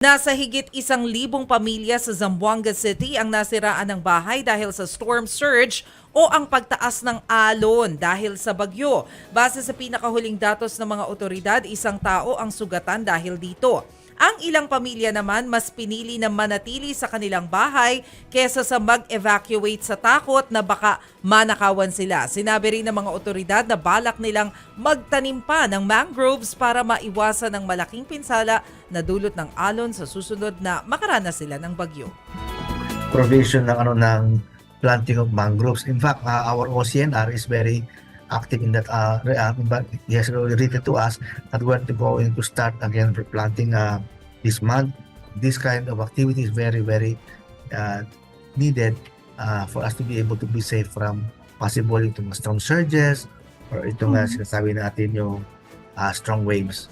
Nasa higit isang libong pamilya sa Zamboanga City ang nasiraan ng bahay dahil sa storm surge o ang pagtaas ng alon dahil sa bagyo. Base sa pinakahuling datos ng mga otoridad, isang tao ang sugatan dahil dito. Ang ilang pamilya naman mas pinili na manatili sa kanilang bahay kesa sa mag-evacuate sa takot na baka manakawan sila. Sinabi rin ng mga otoridad na balak nilang magtanim pa ng mangroves para maiwasan ng malaking pinsala na dulot ng alon sa susunod na makaranas sila ng bagyo. provision ng ano ng planting of mangroves. In fact, uh, our OCNR is very active in that. Uh, uh, but he has already written to us that we're going to start again for planting uh, this month. This kind of activity is very very uh, needed uh, for us to be able to be safe from possible itong strong surges or itong uh, sinasabi natin yung uh, strong waves.